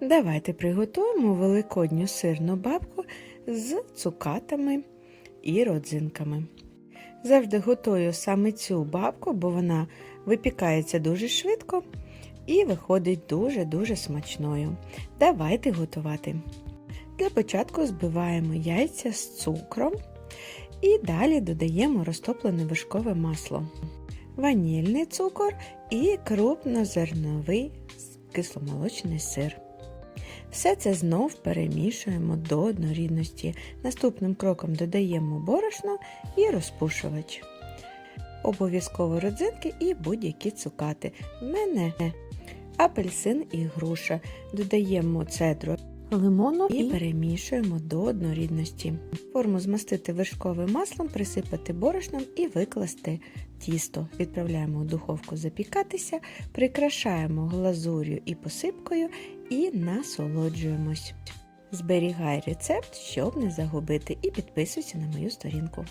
Давайте приготуємо великодню сирну бабку з цукатами і родзинками. Завжди готую саме цю бабку, бо вона випікається дуже швидко і виходить дуже-дуже смачною. Давайте готувати. Для початку збиваємо яйця з цукром і далі додаємо розтоплене вершкове масло, ванільний цукор і крупнозерновий кисломолочний сир. Все це знов перемішуємо до однорідності. Наступним кроком додаємо борошно і розпушувач. Обов'язково родзинки і будь-які цукати. В мене апельсин і груша. Додаємо цедру лимону і перемішуємо до однорідності. Форму змастити вершковим маслом, присипати борошном і викласти тісто. Відправляємо у духовку запікатися, прикрашаємо глазур'ю і посипкою і насолоджуємось. Зберігай рецепт, щоб не загубити, і підписуйся на мою сторінку.